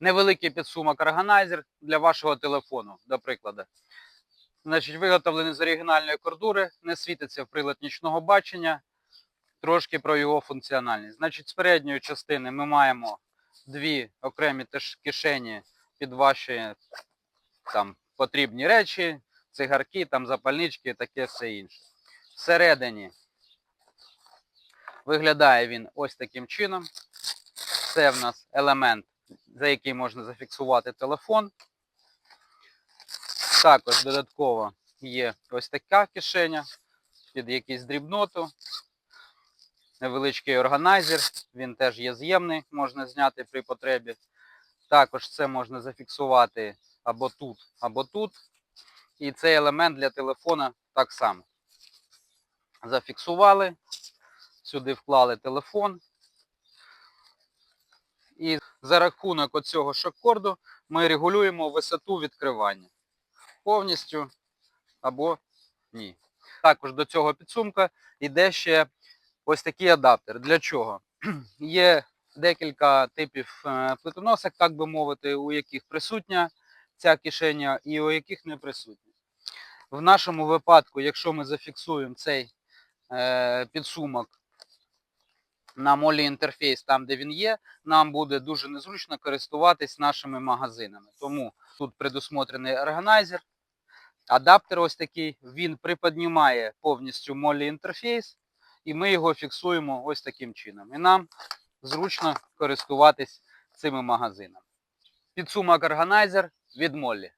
невеликий підсумок органайзер для вашого телефону, до прикладу. Значить, виготовлений з оригінальної кордури, не світиться в прилад нічного бачення. Трошки про його функціональність. Значить, з передньої частини ми маємо дві окремі кишені під ваші там, потрібні речі, цигарки, там, запальнички, таке все інше. Всередині виглядає він ось таким чином. Це в нас елемент, за який можна зафіксувати телефон. Також додатково є ось така кишеня під якийсь дрібноту. Невеличкий органайзер, він теж є з'ємний, можна зняти при потребі. Також це можна зафіксувати або тут, або тут. І цей елемент для телефона так само. Зафіксували, сюди вклали телефон. І за рахунок оцього шок-корду ми регулюємо висоту відкривання. Повністю або ні. Також до цього підсумка йде ще ось такий адаптер. Для чого? Є декілька типів е, плитоносок, так би мовити, у яких присутня ця кишеня і у яких не присутня. В нашому випадку, якщо ми зафіксуємо цей е, підсумок на молі інтерфейс, там де він є, нам буде дуже незручно користуватись нашими магазинами. Тому тут предусмотрений органайзер, адаптер ось такий, він приподнімає повністю молі інтерфейс, і ми його фіксуємо ось таким чином. І нам зручно користуватись цими магазинами. Підсумок органайзер від Моллі.